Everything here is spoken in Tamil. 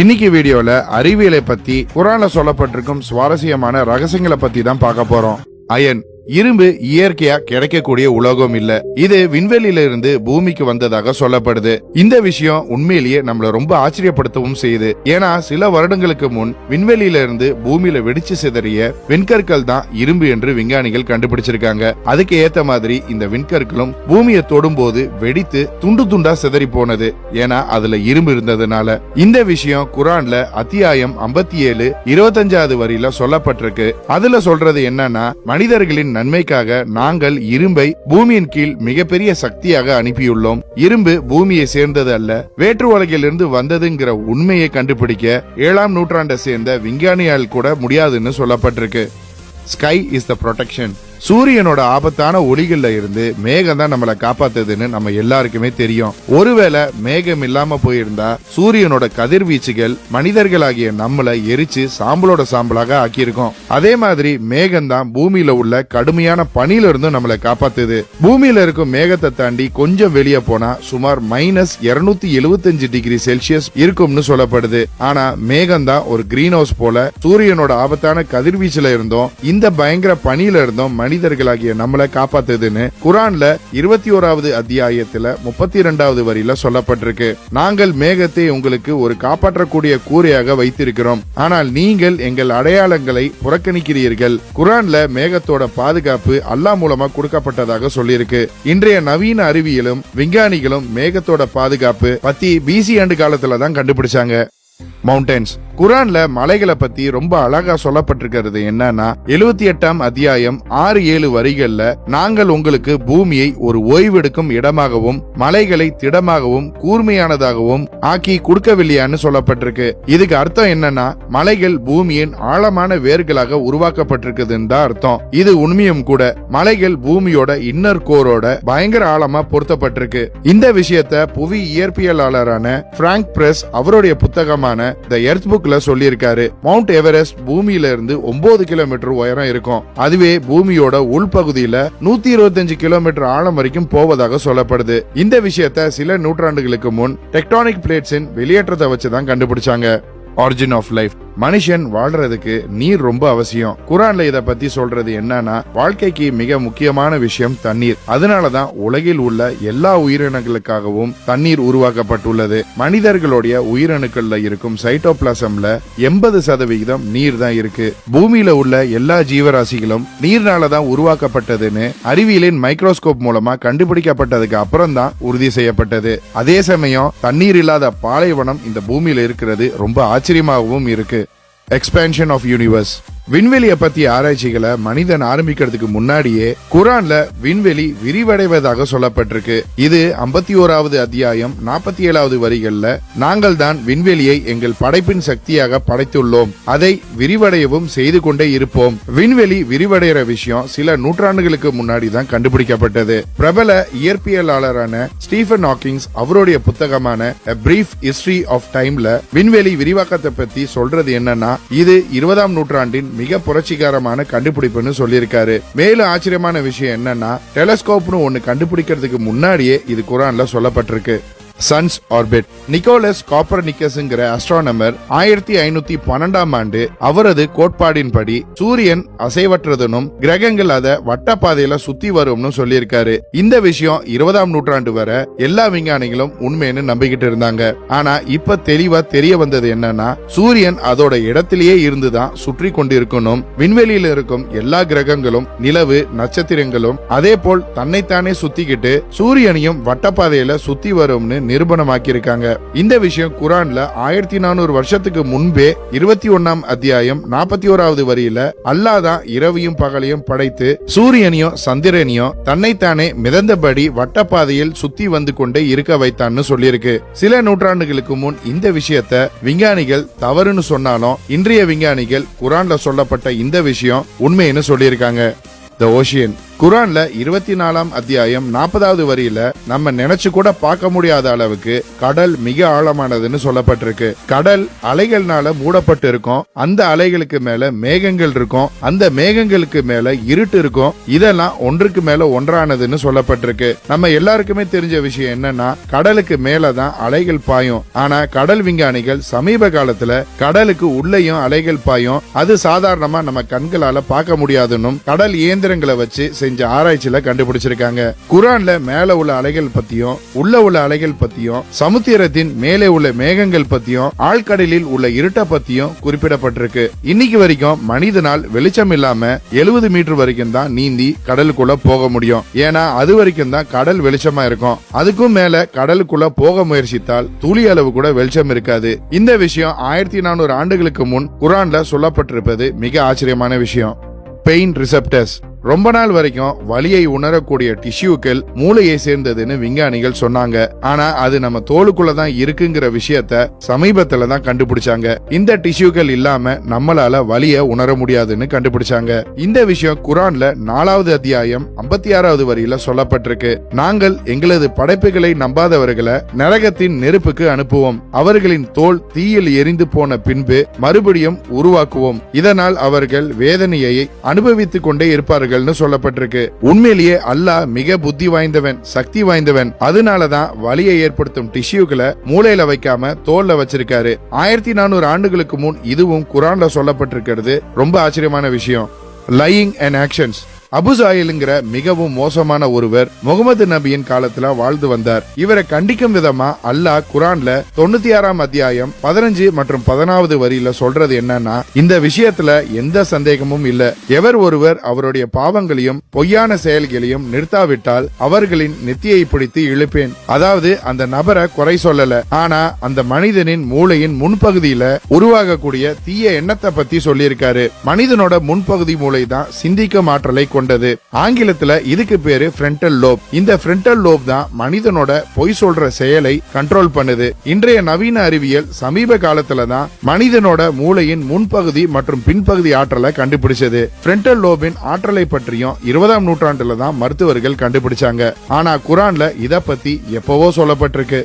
இன்னைக்கு வீடியோல அறிவியலை பத்தி குரான்ல சொல்லப்பட்டிருக்கும் சுவாரஸ்யமான ரகசியங்களை பத்தி தான் பார்க்க போறோம். அயன் இரும்பு இயற்கையா கிடைக்கக்கூடிய உலோகம் இல்ல. இது விண்வெளியில இருந்து பூமிக்கு வந்ததாக சொல்லப்படுது. இந்த விஷயம் உண்மையிலேயே நம்மள ரொம்ப ஆச்சரியப்படுத்தவும் செய்யுது. ஏன்னா சில வருடங்களுக்கு முன் விண்வெளியில இருந்து பூமியில வெடிச்சு சிதறிய விண்கற்கள் தான் இரும்பு என்று விஞ்ஞானிகள் கண்டுபிடிச்சிருக்காங்க. அதுக்கு ஏத்த மாதிரி இந்த விண்கற்களும் பூமியை தொடும்போது வெடித்து துண்டு துண்டா சிதறி போனது. ஏன்னா அதுல இரும்பு இருந்ததுனால. இந்த விஷயம் குரான்ல அத்தியாயம் 57 ஏழு இருபத்தஞ்சாவது வரியில சொல்லப்பட்டிருக்கு. அதுல சொல்றது என்னன்னா மனிதர்களின் நன்மைக்காக நாங்கள் இரும்பை பூமியின் கீழ் மிகப்பெரிய சக்தியாக அனுப்பியுள்ளோம். இரும்பு பூமியை சேர்ந்தது அல்ல வேற்று உலகிலிருந்து வந்ததுங்கிற உண்மையை கண்டுபிடிக்க ஏழாம் நூற்றாண்டை சேர்ந்த விஞ்ஞானியால் கூட முடியாதுன்னு சொல்லப்பட்டிருக்கு. ஸ்கை இஸ் த ப்ரொடெக்ஷன் சூரியனோட ஆபத்தான ஒளிகள்ல இருந்து மேகம் தான் நம்மளை காப்பாத்துதுன்னு நம்ம எல்லாருக்குமே தெரியும். ஒருவேளை மேகம் இல்லாம போயிருந்தா சூரியனோட கதிர்வீச்சுகள் மனிதர்களாகிய நம்மளை எரிச்சு சாம்பலோட சாம்பலாக ஆக்கியிருக்கோம். அதே மாதிரி மேகம் தான் பூமியில உள்ள கடுமையான பனியில இருந்தும் நம்மளை காப்பாத்துது. பூமியில இருக்கும் மேகத்தை தாண்டி கொஞ்சம் வெளியே போனா சுமார் மைனஸ் இருநூத்தி எழுபத்தஞ்சு டிகிரி செல்சியஸ் இருக்கும்னு சொல்லப்படுது. ஆனா மேகம் தான் ஒரு கிரீன் ஹவுஸ் போல சூரியனோட ஆபத்தான கதிர்வீச்சுல இருந்தும் இந்த பயங்கர பனியில இருந்தும் மனிதர்களாகிய நம்மளை காப்பாத்துதுன்னு குரான்ல இருபத்தி ஓராவது அத்தியாயத்துல முப்பத்தி இரண்டாவது வரியில சொல்லப்பட்டிருக்கு. நாங்கள் மேகத்தை உங்களுக்கு ஒரு காப்பாற்றக்கூடிய கூரையாக வைத்திருக்கிறோம். ஆனால் நீங்கள் எங்கள் அடையாளங்களை புறக்கணிக்கிறீர்கள். குரான்ல மேகத்தோட பாதுகாப்பு அல்லாஹ் மூலமா கொடுக்கப்பட்டதாக சொல்லியிருக்கு. இன்றைய நவீன அறிவியலும் விஞ்ஞானிகளும் மேகத்தோட பாதுகாப்பு பத்தி பிசி ஆண்டு காலத்துல தான் கண்டுபிடிச்சாங்க. மவுண்டன்ஸ் குரான்ல மலைகளை பத்தி ரொம்ப அழகா சொல்லப்பட்டிருக்கிறது என்னன்னா எழுபத்தி எட்டாம் அத்தியாயம் ஆறு ஏழு வரிகள்ல நாங்கள் உங்களுக்கு பூமியை ஒரு ஓய்வெடுக்கும் இடமாகவும் மலைகளை திடமாகவும் கூர்மையானதாகவும் ஆக்கி கொடுக்கவில்லையான்னு சொல்லப்பட்டிருக்கு. இதுக்கு அர்த்தம் என்னன்னா மலைகள் பூமியின் ஆழமான வேர்களாக உருவாக்கப்பட்டிருக்குதுன்னு தான் அர்த்தம். இது உண்மையும் கூட மலைகள் பூமியோட இன்னர் கோரோட பயங்கர ஆழமா பொருத்தப்பட்டிருக்கு. இந்த விஷயத்த புவி இயற்பியலாளரான பிராங்க் பிரஸ் அவருடைய புத்தகமான த எர்த் புக்ல சொல்லியிருக்காரு. மவுண்ட் எவரெஸ்ட் பூமியில இருந்து ஒன்பது கிலோமீட்டர் உயரம் இருக்கும். அதுவே பூமியோட உள்பகுதியில நூத்தி இருபத்தஞ்சு கிலோமீட்டர் ஆழம் வரைக்கும் போவதாக சொல்லப்படுது. இந்த விஷயத்த சில நூற்றாண்டுகளுக்கு முன் டெக்டானிக் பிளேட்ஸின் வெளியேற்றத்தை வச்சுதான் கண்டுபிடிச்சாங்க. ஆரிஜின் ஆஃப் லைஃப் மனுஷன் வாழ்றதுக்கு நீர் ரொம்ப அவசியம். குரான்ல இத பத்தி சொல்றது என்னன்னா வாழ்க்கைக்கு மிக முக்கியமான விஷயம் தண்ணீர். அதனாலதான் உலகில் உள்ள எல்லா உயிரினங்களுக்காகவும் தண்ணீர் உருவாக்கப்பட்டுள்ளது. மனிதர்களுடைய உயிரணுக்கள்ல இருக்கும் சைட்டோபிளாசம்ல எண்பது சதவிகிதம் நீர் தான் இருக்கு. பூமியில உள்ள எல்லா ஜீவராசிகளும் நீர்னால தான் உருவாக்கப்பட்டதுன்னு அறிவியலின் மைக்ரோஸ்கோப் மூலமா கண்டுபிடிக்கப்பட்டதுக்கு அப்புறம் தான் உறுதி செய்யப்பட்டது. அதே சமயம் தண்ணீர் இல்லாத பாலைவனம் இந்த பூமியில இருக்கிறது ரொம்ப ஆச்சரியமாகவும் இருக்கு. expansion of universe. விண்வெளிய பத்தி ஆராய்ச்சிகளை மனிதன் ஆரம்பிக்கிறதுக்கு முன்னாடியே குரான்ல விண்வெளி விரிவடைவதாக சொல்லப்பட்டிருக்கு. இது ஐம்பத்தி ஓராவது அத்தியாயம் நாற்பத்தி ஏழாவது வரிகள்ல நாங்கள் தான் விண்வெளியை எங்கள் படைப்பின் சக்தியாக படைத்துள்ளோம். அதை விரிவடையவும் செய்து கொண்டே இருப்போம். விண்வெளி விரிவடைகிற விஷயம் சில நூற்றாண்டுகளுக்கு முன்னாடி தான் கண்டுபிடிக்கப்பட்டது. பிரபல இயற்பியலாளரான ஸ்டீஃபன் ஹாக்கிங்ஸ் அவருடைய புத்தகமான பிரீஃப் ஹிஸ்டரி ஆஃப் டைம்ல விண்வெளி விரிவாக்கத்தை பத்தி சொல்றது என்னன்னா இது இருபதாம் நூற்றாண்டின் மிக புரட்சிகரமான கண்டுபிடிப்புன்னு சொல்லியிருக்காரு. மேலும் ஆச்சரியமான விஷயம் என்னன்னா டெலஸ்கோப்னு ஒன்னு கண்டுபிடிக்கிறதுக்கு முன்னாடியே இது குரான்ல சொல்லப்பட்டிருக்கு. சன்ஸ் ஆர்பிட் நிக்கோலஸ் காப்பர்னிக்கஸ்ங்கிற அஸ்ட்ரானமர் ஆயிரத்தி ஐநூத்தி பன்னெண்டாம் ஆண்டு அவரது கோட்பாடின்படி சூரியன் அசைவற்றதனும் கிரகங்கள் அதை வட்டப்பாதையில சுத்தி வரும்னு சொல்லியிருக்காரு. இந்த விஷயம் இருபதாம் நூற்றாண்டு வரை எல்லா விஞ்ஞானிகளும் உண்மைன்னு நம்பிக்கிட்டு இருந்தாங்க. ஆனா இப்ப தெளிவா தெரிய வந்தது என்னன்னா சூரியன் அதோட இடத்திலேயே இருந்துதான் சுற்றி கொண்டிருக்கணும். விண்வெளியில இருக்கும் எல்லா கிரகங்களும் நிலவு நட்சத்திரங்களும் அதே போல் தன்னைத்தானே சுத்திக்கிட்டு சூரியனையும் வட்டப்பாதையில சுத்தி வரும்னு நிரூபணமாக்கியிருக்காங்க. இந்த விஷயம் குரான்ல ஆயிரத்தி நானூறு வருஷத்துக்கு முன்பே இருபத்தி ஒன்னாம் அத்தியாயம் நாற்பத்தி ஓராவது வரியில அல்லாதான் இரவையும் பகலையும் படைத்து சூரியனையும் சந்திரனையும் தன்னைத்தானே மிதந்தபடி வட்டப்பாதையில் சுத்தி வந்து கொண்டே இருக்க வைத்தான்னு சொல்லியிருக்கு. சில நூற்றாண்டுகளுக்கு முன் இந்த விஷயத்த விஞ்ஞானிகள் தவறுன்னு சொன்னாலும் இன்றைய விஞ்ஞானிகள் குரான்ல சொல்லப்பட்ட இந்த விஷயம் உண்மைன்னு சொல்லியிருக்காங்க. த ஓஷியன் குரான்ல இருபத்தி நாலாம் அத்தியாயம் நாற்பதாவது வரியில நம்ம நினைச்சு கூட பார்க்க முடியாத அளவுக்கு கடல் மிக ஆழமானதுன்னு சொல்லப்பட்டிருக்கு. கடல் அலைகள்னால மூடப்பட்டு இருக்கும். அந்த அலைகளுக்கு மேல மேகங்கள் இருக்கும். அந்த மேகங்களுக்கு மேல இருட்டு இருக்கும். இதெல்லாம் ஒன்றுக்கு மேல ஒன்றானதுன்னு சொல்லப்பட்டிருக்கு. நம்ம எல்லாருக்குமே தெரிஞ்ச விஷயம் என்னன்னா கடலுக்கு மேலதான் அலைகள் பாயும். ஆனா கடல் விஞ்ஞானிகள் சமீப காலத்துல கடலுக்கு உள்ளேயும் அலைகள் பாயும். அது சாதாரணமா நம்ம கண்களால பார்க்க முடியாதுன்னும் கடல் இயந்திரங்களை வச்சு செஞ்ச ஆராய்ச்சியில கண்டுபிடிச்சிருக்காங்க. குரான்ல மேல உள்ள அலைகள் பத்தியும் உள்ள உள்ள அலைகள் பத்தியும் சமுத்திரத்தின் மேலே உள்ள மேகங்கள் பத்தியும் ஆழ்கடலில் உள்ள இருட்ட பத்தியும் குறிப்பிடப்பட்டிருக்கு. இன்னைக்கு வரைக்கும் மனிதனால் வெளிச்சம் இல்லாம எழுபது மீட்டர் வரைக்கும் தான் நீந்தி கடலுக்குள்ள போக முடியும். ஏன்னா அது வரைக்கும் தான் கடல் வெளிச்சமா இருக்கும். அதுக்கும் மேல கடலுக்குள்ள போக முயற்சித்தால் துளி அளவு கூட வெளிச்சம் இருக்காது. இந்த விஷயம் ஆயிரத்தி நானூறு ஆண்டுகளுக்கு முன் குரான்ல சொல்லப்பட்டிருப்பது மிக ஆச்சரியமான விஷயம். பெயின் ரிசப்டர்ஸ் ரொம்ப நாள் வரைக்கும் வலியை உணரக்கூடிய டிஷ்யூக்கள் மூளையை சேர்ந்ததுன்னு விஞ்ஞானிகள் சொன்னாங்க. ஆனா அது நம்ம தோலுக்குள்ள தான் இருக்குங்கிற விஷயத்த சமீபத்துல தான் கண்டுபிடிச்சாங்க. இந்த டிஷ்யூக்கள் இல்லாம நம்மளால வலிய உணர முடியாதுன்னு கண்டுபிடிச்சாங்க. இந்த விஷயம் குரான்ல நாலாவது அத்தியாயம் ஐம்பத்தி ஆறாவது வரியில சொல்லப்பட்டிருக்கு. நாங்கள் எங்களது படைப்புகளை நம்பாதவர்களை நரகத்தின் நெருப்புக்கு அனுப்புவோம். அவர்களின் தோல் தீயில் எரிந்து போன பின்பு மறுபடியும் உருவாக்குவோம். இதனால் அவர்கள் வேதனையை அனுபவித்துக் கொண்டே இருப்பார்கள்னு சொல்லப்பட்டிருக்கு. உண்மையிலேயே அல்லாஹ் மிக புத்தி வாய்ந்தவன் சக்தி வாய்ந்தவன். அதனாலதான் வலியை ஏற்படுத்தும் டிஷ்யூக்களை மூளையில வைக்காம தோல்ல வச்சிருக்காரு. ஆயிரத்தி நானூறு ஆண்டுகளுக்கு முன் இதுவும் குரான்ல சொல்லப்பட்டிருக்கிறது. ரொம்ப ஆச்சரியமான விஷயம். லையிங் அண்ட் ஆக்ஷன்ஸ் அபுசாயிலுங்கிற மிகவும் மோசமான ஒருவர் முகமது நபியின் காலத்துல வாழ்ந்து வந்தார். இவரை கண்டிக்கும் விதமா அல்லாஹ் குரான்ல தொண்ணூத்தி ஆறாம் அத்தியாயம் பதினஞ்சு மற்றும் பதினாவது வரியில சொல்றது என்னன்னா இந்த விஷயத்துல எந்த சந்தேகமும் இல்ல. எவர் ஒருவர் அவருடைய பாவங்களையும் பொய்யான செயல்களையும் நிறுத்தாவிட்டால் அவர்களின் நெத்தியை பிடித்து இழுப்பேன். அதாவது அந்த நபரை குறை சொல்லல. ஆனா அந்த மனிதனின் மூளையின் முன்பகுதியில உருவாகக்கூடிய தீய எண்ணத்தை பத்தி சொல்லியிருக்காரு. மனிதனோட முன்பகுதி மூளை தான் சிந்திக்கும் ஆற்றலை கொண்டது. ஆங்கிலத்துல இதுக்கு பேரு ஃப்ரண்டல் லோப் இந்த ஃப்ரண்டல் லோப் தான் மனிதனோட பொய் சொல்ற செயலை கண்ட்ரோல் பண்ணுது. இன்றைய நவீன அறிவியல் சமீப காலத்துல தான் மனிதனோட மூளையின் முன்பகுதி மற்றும் பின்பகுதி ஆற்றலை கண்டுபிடிச்சது. ஃப்ரண்டல் லோபின் ஆற்றலை பற்றியும் இருபதாம் நூற்றாண்டுல தான் மருத்துவர்கள் கண்டுபிடிச்சாங்க. ஆனா குரான்ல இத பத்தி எப்பவோ சொல்லப்பட்டிருக்கு.